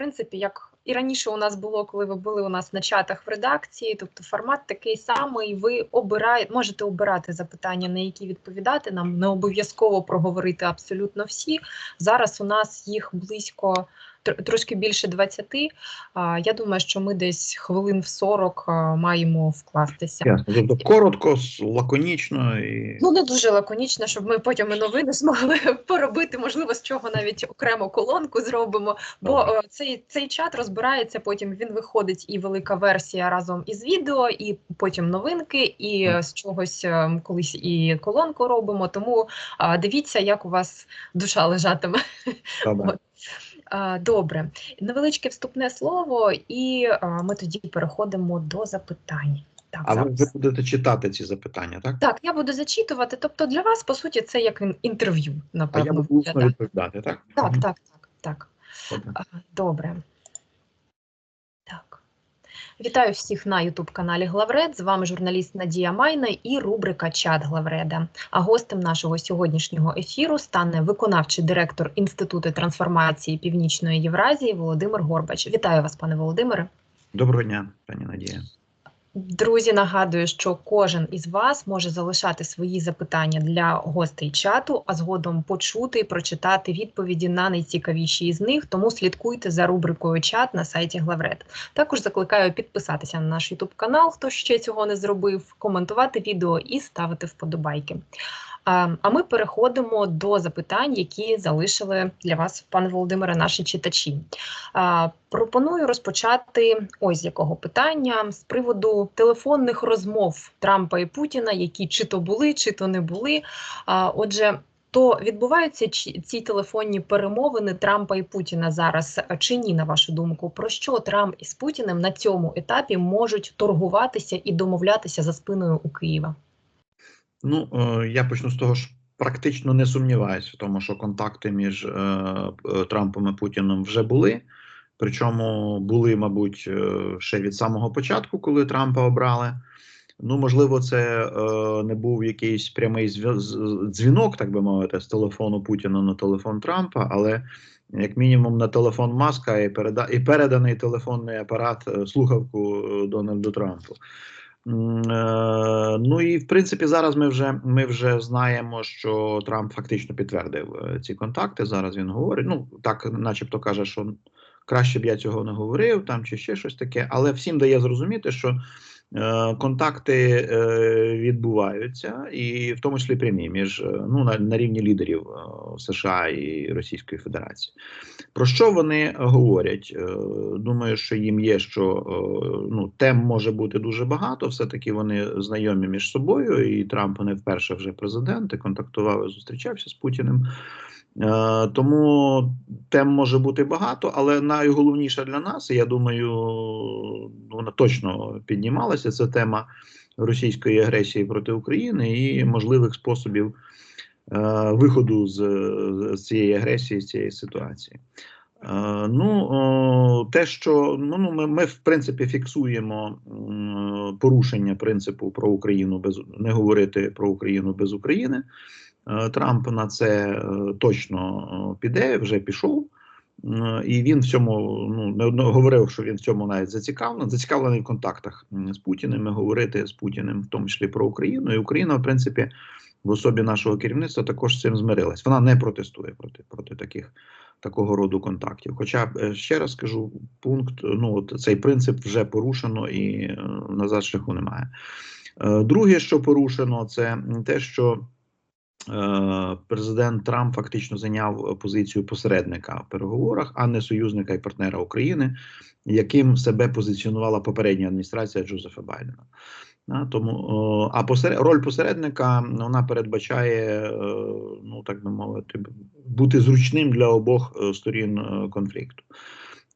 принципі, як і раніше у нас було, коли ви були у нас на чатах в редакції. Тобто формат такий самий. Ви обираєте, можете обирати запитання, на які відповідати. Нам не обов'язково проговорити абсолютно всі. Зараз у нас їх близько трошки більше 20. А, Я думаю, що ми десь хвилин в 40 маємо вкластися. Ясно. Тобто коротко, лаконічно і Ну, не дуже лаконічно, щоб ми потім і новини змогли поробити, можливо, з чого навіть окремо колонку зробимо. Бо Добре. цей, цей чат розбирається, потім він виходить і велика версія разом із відео, і потім новинки, і е, з чогось е, колись і колонку робимо. Тому дивіться, як у вас душа лежатиме. Добре. Добре, невеличке вступне слово, і ми тоді переходимо до запитань. Так, А зараз. ви будете читати ці запитання, так? Так, я буду зачитувати. Тобто для вас, по суті, це як інтерв'ю, інтерв'ю, А я напевно. буду усно виглядає. відповідати, так? Так, так, так, так. Добре. Добре. Вітаю всіх на Ютуб каналі Главред. З вами журналіст Надія Майна і рубрика Чат Главреда. А гостем нашого сьогоднішнього ефіру стане виконавчий директор Інституту трансформації Північної Євразії Володимир Горбач. Вітаю вас, пане Володимире. Доброго дня, пані Надія. Друзі, нагадую, що кожен із вас може залишати свої запитання для гостей чату, а згодом почути і прочитати відповіді на найцікавіші із них. Тому слідкуйте за рубрикою чат на сайті Главред. Також закликаю підписатися на наш Ютуб канал, хто ще цього не зробив, коментувати відео і ставити вподобайки. А ми переходимо до запитань, які залишили для вас, пане Володимире, наші читачі. Пропоную розпочати ось якого питання з приводу телефонних розмов Трампа і Путіна, які чи то були, чи то не були. Отже, то відбуваються ці телефонні перемовини Трампа і Путіна зараз чи ні, на вашу думку? Про що Трамп із Путіним на цьому етапі можуть торгуватися і домовлятися за спиною у Києва? Ну, е, я почну з того, що практично не сумніваюся в тому, що контакти між е, е, Трампом і Путіним вже були. Причому були, мабуть, ще від самого початку, коли Трампа обрали. Ну, можливо, це не був якийсь прямий дзвінок, так би мовити, з телефону Путіна на телефон Трампа, але як мінімум на телефон Маска і, переда і переданий телефонний апарат слухавку Дональду Трампу. Е, Ну і в принципі зараз ми вже ми вже знаємо, що Трамп фактично підтвердив е, ці контакти. Зараз він говорить. Ну так, начебто каже, що краще б я цього не говорив, там чи ще щось таке, але всім дає зрозуміти, що контакти е, відбуваються, і в тому числі прямі між е, ну на, на рівні лідерів е, США і Російської Федерації. Про що вони говорять? Е, Думаю, що їм є що е, ну тем може бути дуже багато. Все таки вони знайомі між собою, і Трамп не вперше вже президент і контактував і зустрічався з Путіним. Е, Тому тем може бути багато, але найголовніше для нас, я думаю, вона точно піднімалася. Це тема російської агресії проти України і можливих способів е, виходу з, з цієї агресії, з цієї ситуації. Е, Ну, те, що ну, ну, ми, ми в принципі фіксуємо порушення принципу про Україну без не говорити про Україну без України. Е, Трамп на це е, точно е, піде, вже пішов. І він в цьому ну не говорив, що він в цььому навіть зацікавлений, зацікавлений в контактах з Путіним, і говорити з Путіним, в тому числі про Україну. І Україна, в принципі, в особі нашого керівництва також з цим змирилась. Вона не протестує проти проти таких такого роду контактів. Хоча ще раз скажу, пункт ну от цей принцип вже порушено і назад шляху немає. Друге, що порушено, це те, що президент Трамп фактично зайняв позицію посередника в переговорах, а не союзника і партнера України, яким себе позиціонувала попередня адміністрація Джозефа Байдена. Да, тому а посеред, роль посередника вона передбачає, е, ну так би мовити, бути зручним для обох е, сторін е, конфлікту.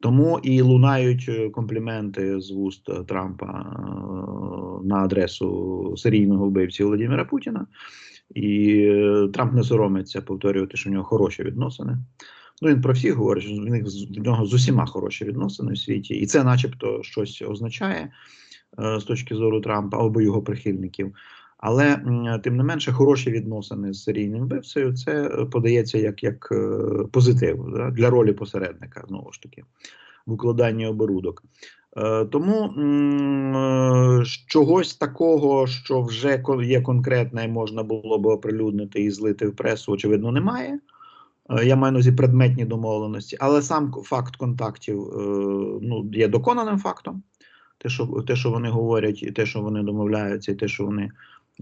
Тому і лунають е, компліменти з вуст е, Трампа е, на адресу серійного вбивці Володимира Путіна. І е, Трамп не соромиться повторювати, що в нього хороші відносини. Ну, він про всіх говорить, що в них в нього з усіма хороші відносини в світі, і це, начебто, щось означає е, з точки зору Трампа або його прихильників. Але тим не менше, хороші відносини з серійним вбивцею це подається як, як е, позитив да, для ролі посередника, знову ж таки, в укладанні оборудок. Е, Тому е, чогось такого, що вже є конкретне і можна було би оприлюднити і злити в пресу, очевидно, немає. Е, Я маю на увазі предметні домовленості, але сам факт контактів ну, є доконаним фактом. Те, що, те, що вони говорять, і те, що вони домовляються, і те, що вони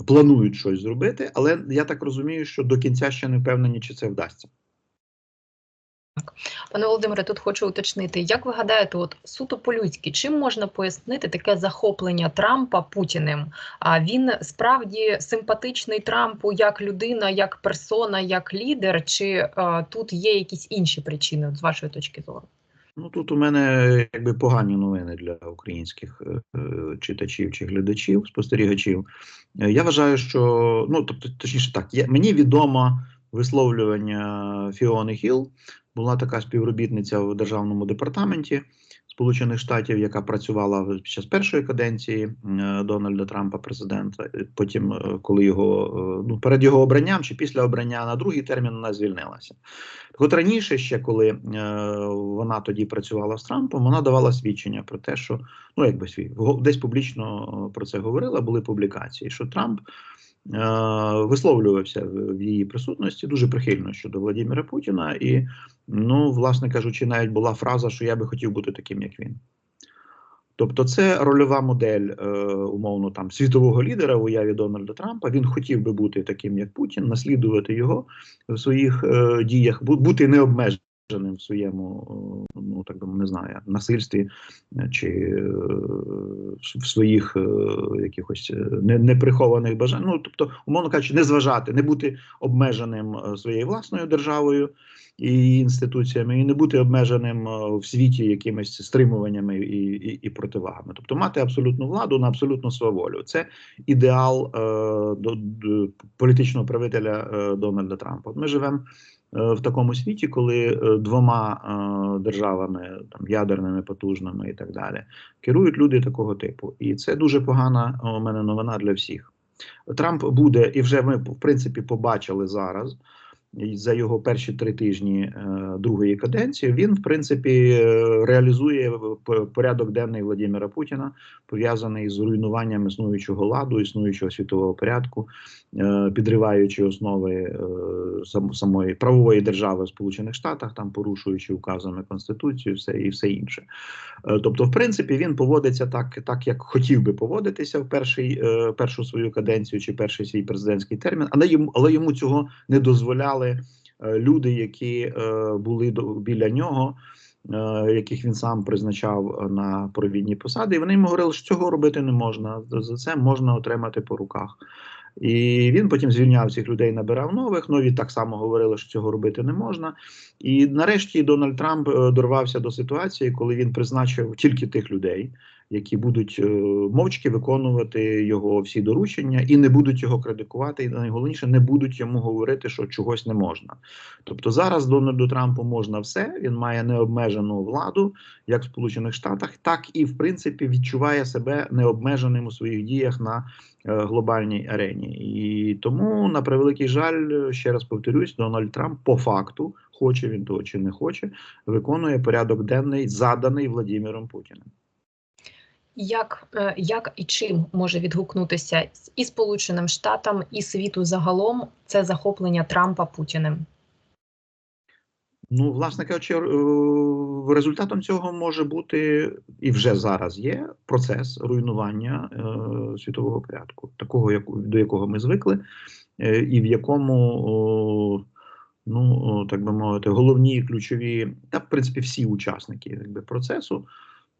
планують щось зробити. Але я так розумію, що до кінця ще не впевнені, чи це вдасться. Пане Володимире, тут хочу уточнити, як ви гадаєте, от суто по-людськи, чим можна пояснити таке захоплення Трампа Путіним? А він справді симпатичний Трампу як людина, як персона, як лідер, чи е, тут є якісь інші причини, от, з вашої точки зору? Ну тут у мене якби погані новини для українських е, е, читачів чи глядачів, спостерігачів. Е, Я вважаю, що ну тобто, точніше так, є, мені відомо висловлювання Фіони Хіл. Була така співробітниця в державному департаменті Сполучених Штатів, яка працювала під час першої каденції е, Дональда Трампа, президента. Е, Потім, е, коли його ну перед його обранням чи після обрання на другий термін вона звільнилася. Так от раніше, ще коли вона тоді працювала з Трампом, вона давала свідчення про те, що ну якби свій десь публічно про це говорила, були публікації, що Трамп висловлювався в, її присутності дуже прихильно щодо Владимира Путіна, і ну, власне кажучи, навіть була фраза, що я би хотів бути таким, як він. Тобто, це рольова модель е, умовно там світового лідера в уяві Дональда Трампа. Він хотів би бути таким, як Путін, наслідувати його в своїх е, діях, бу- бути необмеженим в своєму, е, ну так би не знаю, насильстві е, чи е, в своїх якихось неприхованих бажань. Ну тобто, умовно кажучи, не зважати, не бути обмеженим своєю власною державою і інституціями, і не бути обмеженим в світі якимись стримуваннями і, і, і противагами. Тобто мати абсолютну владу на абсолютну сваволю. Це ідеал е, до, до політичного правителя е, Дональда Трампа. Ми живемо в такому світі, коли е, двома е, державами, там ядерними, потужними і так далі, керують люди такого типу. І це дуже погана е, у мене новина для всіх. Трамп буде, і вже ми в принципі побачили зараз. За його перші три тижні е, другої каденції він, в принципі, е, реалізує порядок денний Владимира Путіна, пов'язаний з руйнуванням існуючого ладу, існуючого світового порядку, е, підриваючи основи е, самої правової держави в Сполучених Штатах, там порушуючи указами Конституцію, все і все інше. Е, Тобто, в принципі, він поводиться так, так як хотів би поводитися в перший, е, першу свою каденцію чи перший свій президентський термін, але йому, але йому цього не дозволяли е, люди, які е, були біля нього. е, Яких він сам призначав на провідні посади, і вони йому говорили, що цього робити не можна. За це можна отримати по руках. І він потім звільняв цих людей, набирав нових. Нові так само говорили, що цього робити не можна. І нарешті Дональд Трамп е, дорвався до ситуації, коли він призначив тільки тих людей, які будуть е, мовчки виконувати його всі доручення і не будуть його критикувати, і найголовніше не будуть йому говорити, що чогось не можна. Тобто зараз Дональду Трампу можна все. Він має необмежену владу, як в Сполучених Штатах, так і в принципі відчуває себе необмеженим у своїх діях на е, глобальній арені. І тому, на превеликий жаль, ще раз повторюсь, Дональд Трамп по факту, хоче він того чи не хоче, виконує порядок денний, заданий Владимиром Путіним. Як, е, як і чим може відгукнутися і Сполученим Штатам, і світу загалом це захоплення Трампа Путіним? Ну, власне кажучи, е, результатом цього може бути і вже зараз є процес руйнування е, світового порядку, такого, до якого ми звикли, і в якому, ну так би мовити, головні ключові, та в принципі всі учасники якби, процесу.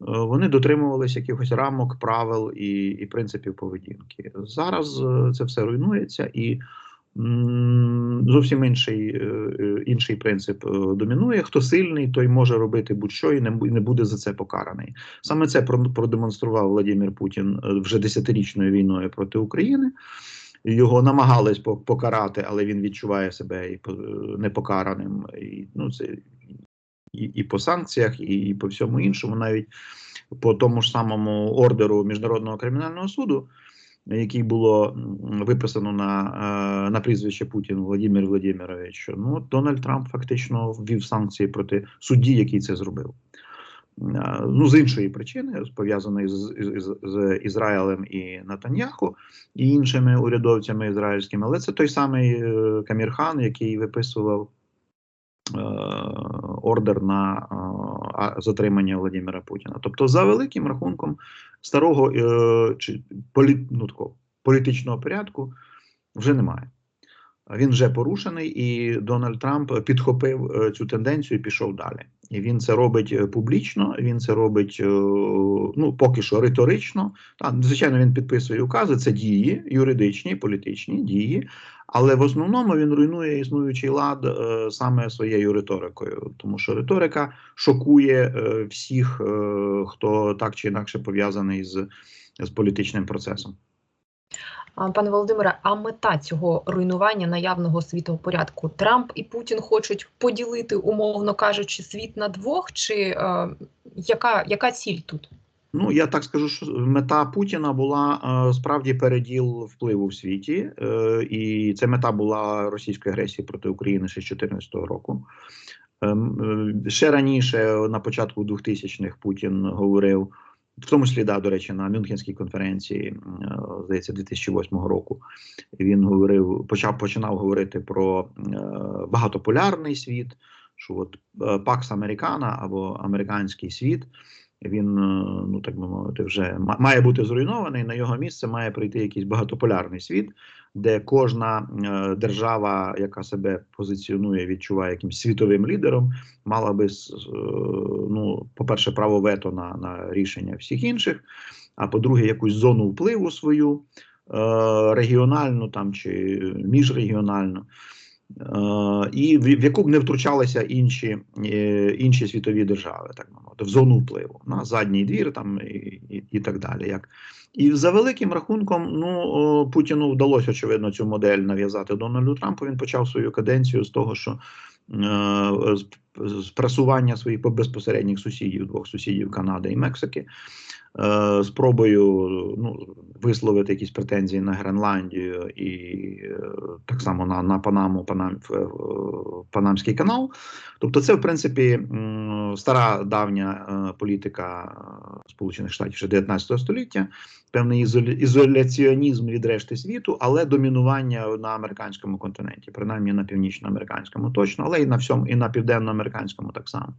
Вони дотримувалися якихось рамок, правил і, і принципів поведінки. Зараз е, це все руйнується і Зовсім інший, е, е, інший принцип домінує. Хто сильний, той може робити будь-що і не буде за це покараний. Саме це про- продемонстрував Владимир Путін вже десятирічною війною проти України. Його намагались по- покарати, але він відчуває себе і по- непокараним. І, ну, це і, і по санкціях, і, і по всьому іншому, навіть по тому ж самому ордеру Міжнародного кримінального суду. який було виписано на, е, на прізвище Путін Володимир Владимирович, ну Дональд Трамп фактично ввів санкції проти судді, який це зробив. Е, Ну, з іншої причини, пов'язаної з, з, з Ізраїлем і Натаньяху і іншими урядовцями ізраїльськими, але це той самий е, Камір Хан, який виписував ордер на е, затримання Владимира Путіна. Тобто, за великим рахунком старого е, чи полі, ну, такого, політичного порядку вже немає. Він вже порушений, і Дональд Трамп підхопив е, цю тенденцію і пішов далі. І він це робить е, публічно. Він це робить е, ну поки що риторично. Та, звичайно, він підписує укази. Це дії, юридичні, політичні дії. Але в основному він руйнує існуючий лад е, саме своєю риторикою, тому що риторика шокує е, всіх, е, хто так чи інакше пов'язаний з, з політичним процесом. Пане Володимире, а мета цього руйнування наявного світопорядку Трамп і Путін хочуть поділити, умовно кажучи, світ на двох, чи е, яка, яка ціль тут? Ну я так скажу, що мета Путіна була е, справді переділ впливу в світі, е, і ця мета була російської агресії проти України ще з 2014 року. Ем, е, ще раніше, на початку 2000-х, Путін говорив, в тому числі, да, до речі, на Мюнхенській конференції, здається, 2008 року. Він говорив, почав починав говорити про багатополярний світ, що от Пакс Американа або американський світ він, е, ну так би мовити, вже ма- має бути зруйнований. На його місце має прийти якийсь багатополярний світ, де кожна е, держава, яка себе позиціонує, відчуває якимсь світовим лідером, мала би е, ну, по-перше, право вето на, на рішення всіх інших. А по-друге, якусь зону впливу свою регіональну там чи міжрегіональну. Е, і в, яку б не втручалися інші, е, інші світові держави, так мовити, в зону впливу на задній двір там і, і, і так далі. Як. І за великим рахунком, ну Путіну вдалося очевидно цю модель нав'язати Дональду Трампу. Він почав свою каденцію з того, що е, з пресування своїх безпосередніх сусідів, двох сусідів Канади і Мексики. Е, Спробою ну, висловити якісь претензії на Гренландію і е, так само на, на Панаму, Панам, е, Панамський канал. Тобто, це в принципі стара давня політика Сполучених Штатів ще 19 століття, певний ізоляціонізм від решти світу, але домінування на американському континенті, принаймні на північноамериканському точно, але і на всьому, і на південноамериканському так само.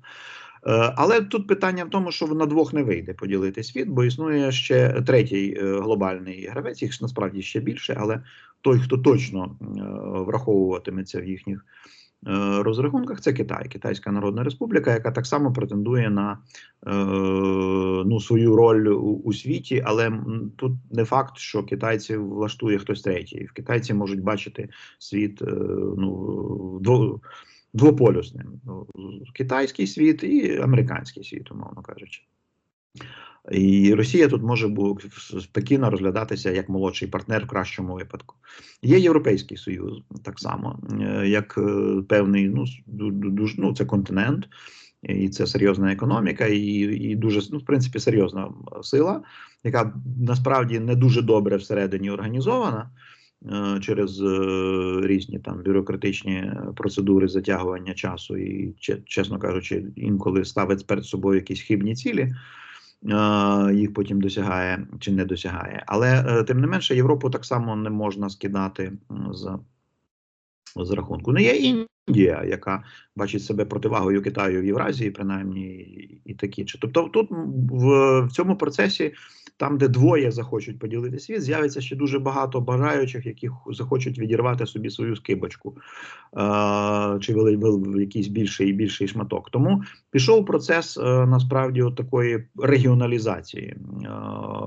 Е, Але тут питання в тому, що на двох не вийде поділити світ, бо існує ще третій е, глобальний гравець, їх насправді ще більше, але той, хто точно е, враховуватиметься в їхніх розрахунках, це Китай, Китайська Народна Республіка, яка так само претендує на ну, свою роль у, у світі, але тут не факт, що китайців влаштує хтось третій. В китайці можуть бачити світ ну, двополюсним. Ну, Китайський світ і американський світ, умовно кажучи. І Росія тут може спокійно розглядатися як молодший партнер в кращому випадку. Є Європейський Союз так само, е, як е, певний, ну, дуже, ну це континент, і це серйозна економіка, і, і дуже ну, в принципі серйозна сила, яка насправді не дуже добре всередині організована. Е, Через е, різні там бюрократичні процедури затягування часу, і чесно кажучи, інколи ставить перед собою якісь хибні цілі, е, їх потім досягає чи не досягає. Але е, тим не менше, Європу так само не можна скидати з, з рахунку. Ну, є Індія, яка бачить себе противагою Китаю в Євразії, принаймні, і, такі. Тобто, тут в, в цьому процесі, там, де двоє захочуть поділити світ, з'явиться ще дуже багато бажаючих, які захочуть відірвати собі свою скибочку, е, чи якийсь більший і більший шматок. Тому пішов процес е, насправді от такої регіоналізації е,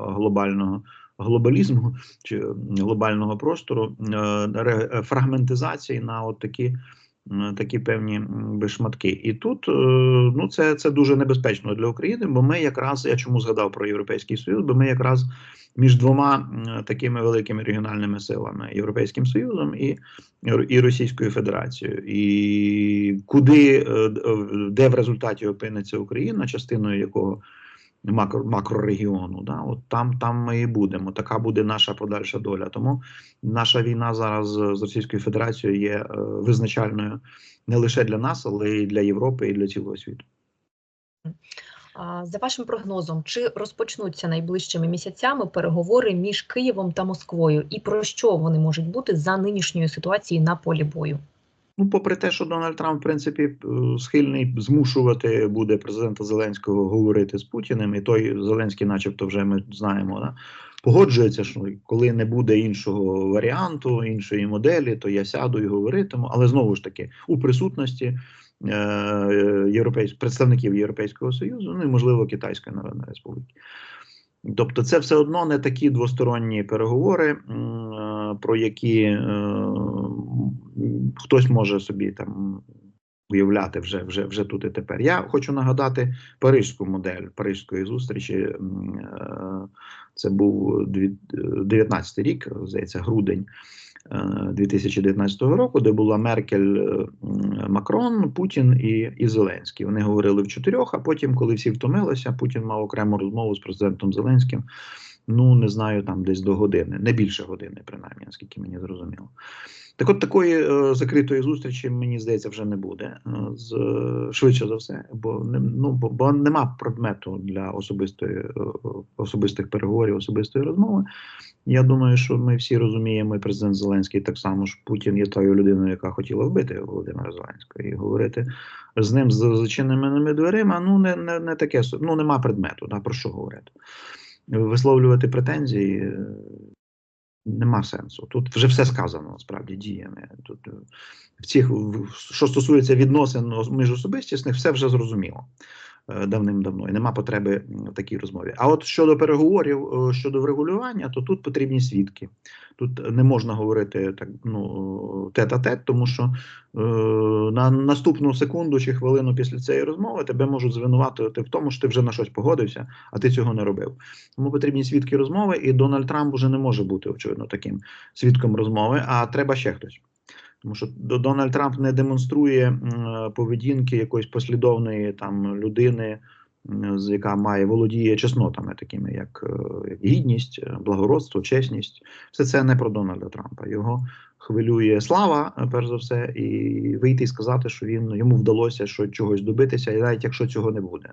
глобального. Глобалізму чи глобального простору е, фрагментизації на от такі такі певні шматки. І тут е, ну, це, це дуже небезпечно для України, бо ми якраз, я чому згадав про Європейський Союз, бо ми якраз між двома такими великими регіональними силами Європейським Союзом і, і Російською Федерацією. І куди, е, е, де в результаті опиниться Україна, частиною якого макро, макрорегіону. Да? От там, там ми і будемо. Така буде наша подальша доля. Тому наша війна зараз з Російською Федерацією є е, визначальною не лише для нас, але й для Європи, і для цілого світу. За вашим прогнозом, чи розпочнуться найближчими місяцями переговори між Києвом та Москвою, і про що вони можуть бути за нинішньої ситуації на полі бою? Ну, попри те, що Дональд Трамп, в принципі, е, схильний змушувати буде президента Зеленського говорити з Путіним, і той Зеленський, начебто, вже ми знаємо, да, погоджується, що коли не буде іншого варіанту, іншої моделі, то я сяду і говоритиму. Але знову ж таки, у присутності е, європейсь... представників Європейського Союзу, ну і можливо Китайської Народної Республіки. Тобто, це все одно не такі двосторонні переговори, е, про які хтось може собі там уявляти вже, вже, вже тут і тепер. Я хочу нагадати парижську модель парижської зустрічі. е, Це був 19 рік, здається, грудень. е, 2019 року, де була Меркель, е, Макрон, Путін і, і Зеленський. Вони говорили в чотирьох, а потім, коли всі втомилися, Путін мав окрему розмову з президентом Зеленським. Ну, не знаю, там десь до години, не більше години, принаймні, наскільки мені зрозуміло. Так от такої е, закритої зустрічі, мені здається, вже не буде. е, з, е, швидше за все, бо, не, ну, бо, бо нема предмету для особистої, е, особистих переговорів, особистої розмови. Я думаю, що ми всі розуміємо, і президент Зеленський так само ж Путін є тою людиною, яка хотіла вбити Володимира Зеленського, і говорити з ним з зачиненими дверима. Ну не, не, не таке ну нема предмету. Да, про що говорити? Висловлювати претензії е, нема сенсу. Тут вже все сказано насправді діями. Тут е, в цих що стосується відносин міжособистісних, все вже зрозуміло давним-давно, і нема потреби в такій розмові. А от щодо переговорів, е, щодо врегулювання, то тут потрібні свідки. Тут не можна говорити так, ну тет-а-тет, тому що е, на наступну секунду чи хвилину після цієї розмови тебе можуть звинуватити в тому, що ти вже на щось погодився, а ти цього не робив. Тому потрібні свідки розмови, і Дональд Трамп уже не може бути очевидно таким свідком розмови, а треба ще хтось. Тому що Дональд Трамп не демонструє поведінки якоїсь послідовної там людини, яка має володіє чеснотами, такими як, е, гідність, е, благородство, чесність. Все це не про Дональда Трампа. Його хвилює слава, е, перш за все, і вийти і сказати, що він йому вдалося що чогось добитися, і навіть якщо цього не буде,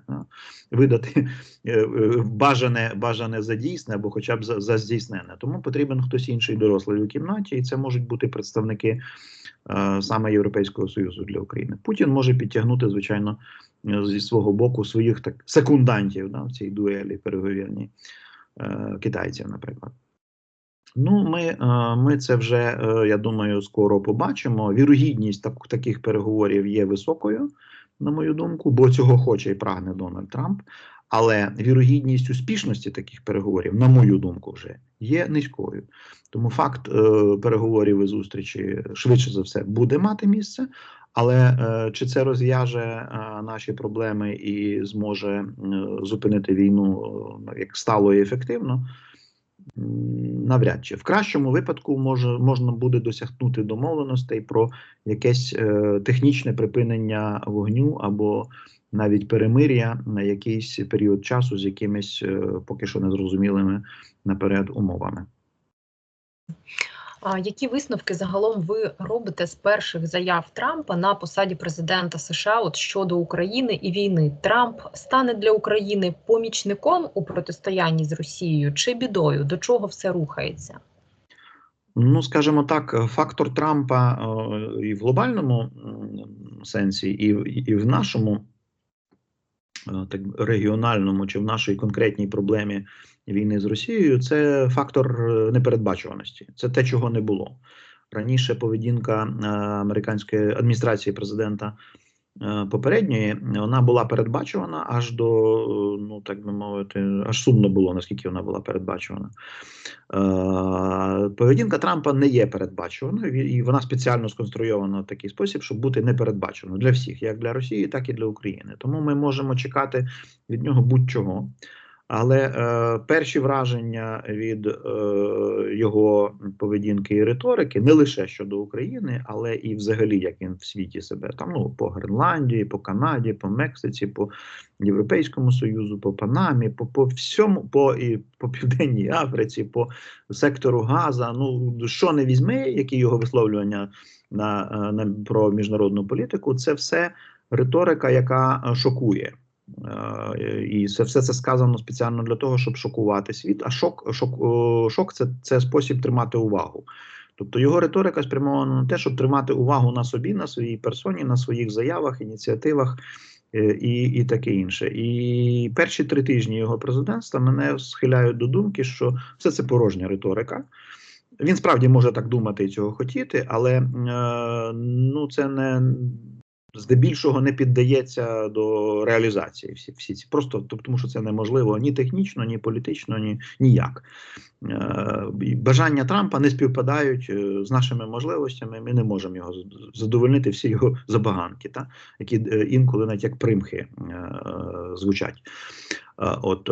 видати бажане, бажане за дійсне або хоча б за, за здійснене. Тому потрібен хтось інший дорослий у кімнаті, і це можуть бути представники саме Європейського Союзу для України. Путін може підтягнути, звичайно, зі свого боку своїх так секундантів да, в цій дуелі переговірній е, китайців, наприклад. Ну, ми, е, ми це вже, е, я думаю, скоро побачимо. Вірогідність так, таких переговорів є високою, на мою думку, бо цього хоче і прагне Дональд Трамп. Але вірогідність успішності таких переговорів, на мою думку, вже є низькою. Тому факт е, переговорів і зустрічі швидше за все буде мати місце. Але е, чи це розв'яже е, наші проблеми і зможе е, зупинити війну як стало і ефективно? Навряд чи в кращому випадку може можна буде досягнути домовленостей про якесь е, технічне припинення вогню або навіть перемир'я на якийсь період часу з якимись е, поки що незрозумілими наперед умовами. А які висновки загалом ви робите з перших заяв Трампа на посаді президента США от щодо України і війни? Трамп стане для України помічником у протистоянні з Росією чи бідою? До чого все рухається? Ну, скажімо так, фактор Трампа е, і в глобальному сенсі, і, і в нашому е, так регіональному чи в нашій конкретній проблемі війни з Росією, це фактор е, непередбачуваності. Це те, чого не було. Раніше поведінка е, американської адміністрації президента е, попередньої вона була передбачувана аж до, ну так би мовити, аж сумно було, наскільки вона була передбачувана. Поведінка Трампа не є передбачуваною, і вона спеціально сконструйована в такий спосіб, щоб бути непередбаченою для всіх, як для Росії, так і для України. Тому ми можемо чекати від нього будь-чого. Але е, перші враження від е, його поведінки і риторики не лише щодо України, але і взагалі, як він в світі себе там ну по Гренландії, по Канаді, по Мексиці, по Європейському Союзу, по Панамі, по по всьому, по і по Південній Африці, по сектору Газа. Ну що не візьми, які його висловлювання на, е, на про міжнародну політику, це все риторика, яка е, шокує. Е, І це все це сказано спеціально для того, щоб шокувати світ. А шок, шок, шок це, це спосіб тримати увагу. Тобто його риторика спрямована на те, щоб тримати увагу на собі, на своїй персоні, на своїх заявах, ініціативах е, і, і таке інше. І перші три тижні його президентства мене схиляють до думки, що все це порожня риторика. Він справді може так думати і цього хотіти, але е, ну це не здебільшого не піддається до реалізації. Всі всі ці просто тому, що це неможливо ні технічно, ні політично, ні ніяк. Е, бажання Трампа не співпадають е, з нашими можливостями. Ми не можемо його задовольнити всі його забаганки, та які е, інколи навіть як примхи звучать. От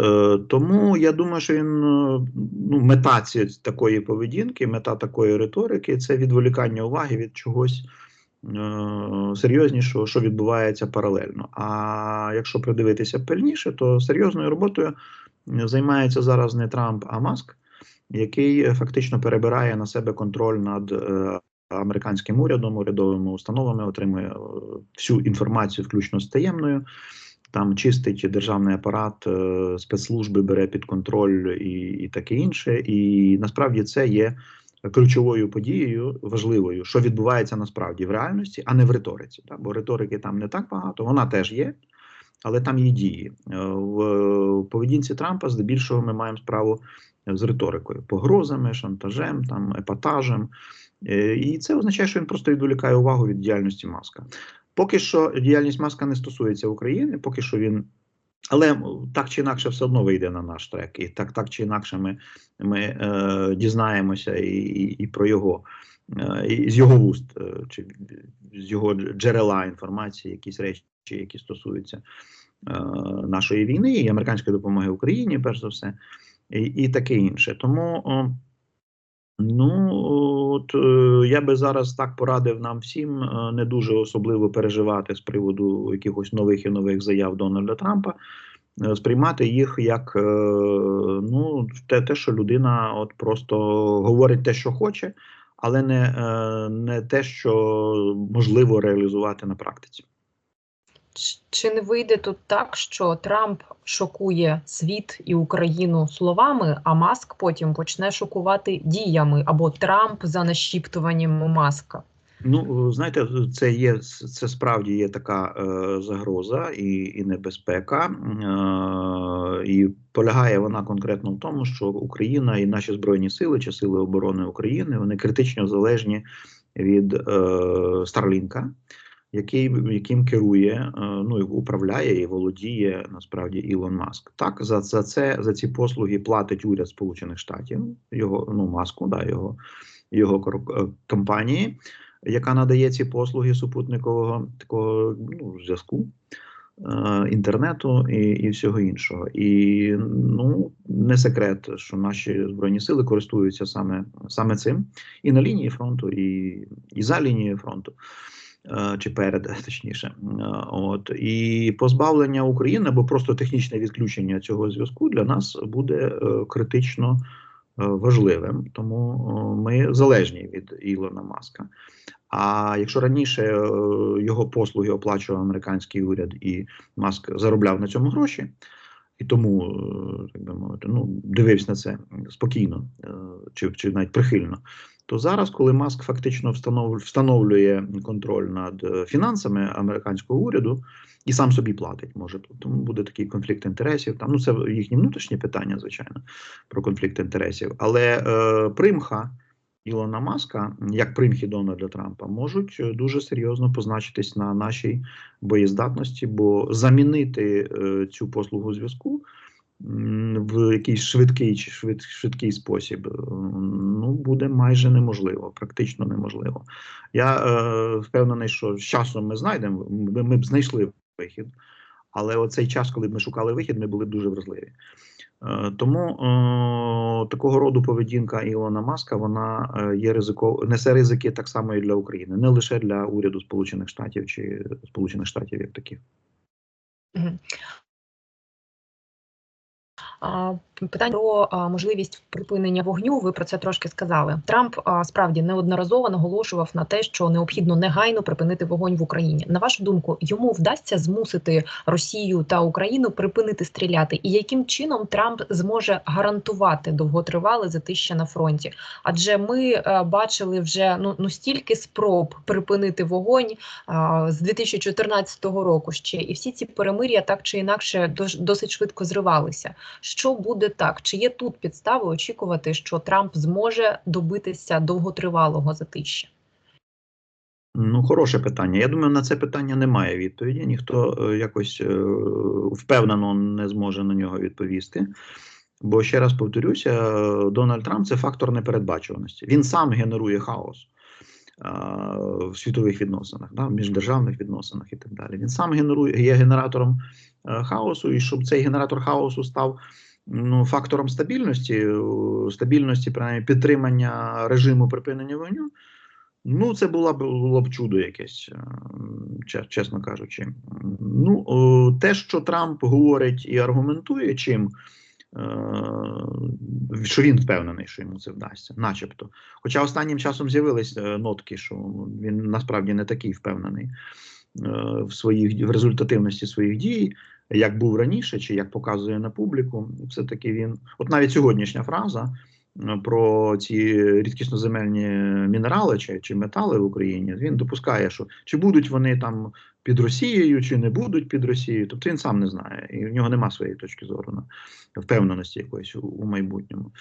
тому я думаю, що він ну мета ці такої поведінки, мета такої риторики це відволікання уваги від чогось. Е, серйознішого, що відбувається паралельно. А якщо придивитися пильніше, то серйозною роботою займається зараз не Трамп, а Маск, який фактично перебирає на себе контроль над е, американським урядом, урядовими установами, отримує е, всю інформацію, включно з таємною. Там чистить державний апарат, спецслужби бере під контроль і і таке інше. І насправді це є ключовою подією важливою, що відбувається насправді в реальності, а не в риториці. Так? Бо риторики там не так багато, вона теж є, але там є дії. Е, в поведінці Трампа здебільшого ми маємо справу з риторикою, погрозами, шантажем, там епатажем. Е, і це означає, що він просто відволікає увагу від діяльності маска. Поки що діяльність маска не стосується України, поки що він але так чи інакше все одно вийде на наш трек, і так так чи інакше ми ми е, дізнаємося і, і, і про його е, і з його вуст, е, чи з його джерела інформації, якісь речі, які стосуються е, нашої війни і американської допомоги Україні, перш за все, і, і таке інше. Тому. О, Ну, от е, я би зараз так порадив нам всім е, не дуже особливо переживати з приводу якихось нових і нових заяв Дональда Трампа, е, сприймати їх як ну, те, те, що людина от просто говорить те, що хоче, але не, не те, що можливо реалізувати на практиці. Чи не вийде тут так, що Трамп шокує світ і Україну словами, а Маск потім почне шокувати діями або Трамп за нашіптуванням маска? Ну знаєте, це є це справді є така е, загроза і і небезпека, е, і полягає вона конкретно в тому, що Україна і наші збройні сили чи сили оборони України вони критично залежні від е, Старлінка який яким керує, е, ну і управляє і володіє насправді Ілон Маск. Так за за це за ці послуги платить уряд Сполучених Штатів, його ну маску, да його його е, компанії, яка надає ці послуги супутникового такого ну, зв'язку. Е, інтернету і і всього іншого, і ну не секрет, що наші збройні сили користуються саме саме цим і на лінії фронту, і і за лінією фронту. Е, чи перед точніше, е, от і позбавлення України або просто технічне відключення цього зв'язку для нас буде е, критично важливим, тому ми залежні від Ілона Маска. А якщо раніше його послуги оплачував американський уряд і Маск заробляв на цьому гроші, і тому так би мовити, ну дивився на це спокійно чи чи навіть прихильно, то зараз, коли Маск фактично встановлює контроль над е, фінансами американського уряду і сам собі платить, може тому буде такий конфлікт інтересів. Там ну це їхні внутрішні питання, звичайно, про конфлікт інтересів, але е, примха. Ілона Маска, як примхи Дональда Трампа, можуть е, дуже серйозно позначитись на нашій боєздатності, бо замінити е, цю послугу зв'язку в якийсь швидкий чи швид, швидкий спосіб, е, ну буде майже неможливо, практично неможливо. Я е, впевнений, що з часом ми знайдемо, ми, ми б знайшли вихід, Але оцей час, коли б ми шукали вихід, ми були б дуже вразливі. Е, Тому е, такого роду поведінка Ілона Маска вона е, є ризико, несе ризики так само і для України, не лише для уряду Сполучених Штатів чи Сполучених Штатів як таких. Uh, Питання про можливість припинення вогню. Ви про це трошки сказали. Трамп справді неодноразово наголошував на те, що необхідно негайно припинити вогонь в Україні. На вашу думку, йому вдасться змусити Росію та Україну припинити стріляти, і яким чином Трамп зможе гарантувати довготривале затища на фронті? Адже ми е, бачили вже ну, ну стільки спроб припинити вогонь з 2014 року ще, і всі ці перемир'я так чи інакше досить швидко зривалися. Що буде так? Чи є тут підстави очікувати, що Трамп зможе добитися довготривалого затища? Ну, хороше питання. Я думаю, на це питання немає відповіді. Ніхто е, якось е, впевнено не зможе на нього відповісти. Бо ще раз повторюся, Дональд Трамп це фактор непередбачуваності. Він сам генерує хаос е, в світових відносинах, да, в міждержавних відносинах і так далі. Він сам генерує є генератором хаосу, і щоб цей генератор хаосу став ну, фактором стабільності, стабільності, принаймні, підтримання режиму припинення вогню. Ну, це була б було б чудо якесь, е, чесно кажучи. Ну, те, що Трамп говорить і аргументує чим, е, що він впевнений, що йому це вдасться, начебто. Хоча останнім часом з'явились е, нотки, що він насправді не такий впевнений в своїх в результативності своїх дій, як був раніше, чи як показує на публіку. Все-таки він, от навіть сьогоднішня фраза про ці рідкісноземельні мінерали чи, чи метали в Україні, він допускає, що чи будуть вони там під Росією, чи не будуть під Росією. Тобто він сам не знає, і в нього нема своєї точки зору на впевненості якоїсь у, у майбутньому.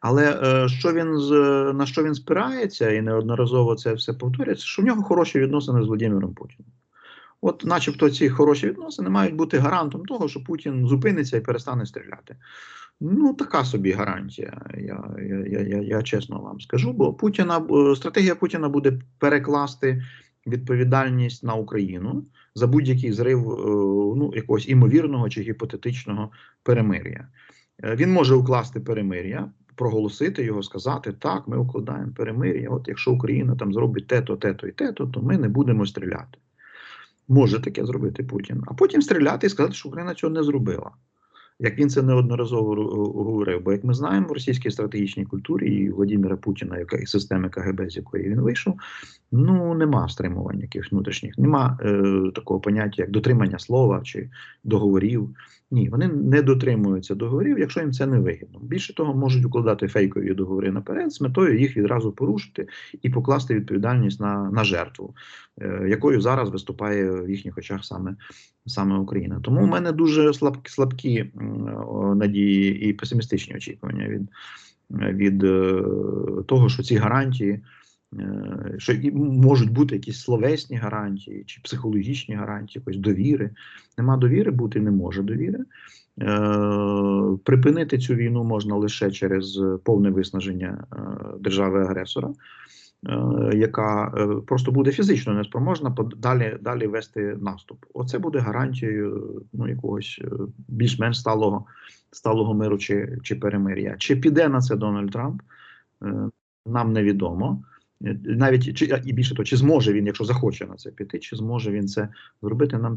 Але е, що він з на що він спирається, і неодноразово це все повторюється, що в нього хороші відносини з Володимиром Путіним. От, начебто, ці хороші відносини мають бути гарантом того, що Путін зупиниться і перестане стріляти. Ну, така собі гарантія, я, я, я, я, чесно вам скажу. Бо Путіна е, стратегія Путіна буде перекласти відповідальність на Україну за будь-який зрив е, ну, якогось імовірного чи гіпотетичного перемир'я. Е, Він може укласти перемир'я, проголосити його, сказати: так, ми укладаємо перемир'я. От якщо Україна там зробить те-то, те-то і те-то, то ми не будемо стріляти. Може таке зробити Путін, а потім стріляти і сказати, що Україна цього не зробила. Як він це неодноразово говорив, бо як ми знаємо в російській стратегічній культурі і Владимира Путіна, яка і системи КГБ, з якої він вийшов, ну нема стримувань якихось внутрішніх, нема е, такого поняття, як дотримання слова чи договорів. Ні, вони не дотримуються договорів, якщо їм це не вигідно. Більше того, можуть укладати фейкові договори наперед з метою їх відразу порушити і покласти відповідальність на, на жертву, е, якою зараз виступає в їхніх очах саме, саме Україна. Тому у мене дуже слабкі, слабкі надії і песимістичні очікування від, від е, того, що ці гарантії. Е, Що можуть бути якісь словесні гарантії чи психологічні гарантії, якоїсь довіри. Нема довіри, бути не може довіри. Е, припинити цю війну можна лише через повне виснаження е, держави-агресора, яка просто буде фізично неспроможна далі, далі вести наступ. Оце буде гарантією ну, якогось більш-менш сталого, сталого миру чи, чи перемир'я. Чи піде на це Дональд Трамп, нам невідомо. Е, Навіть чи і більше того, чи зможе він, якщо захоче на це піти, чи зможе він це зробити, нам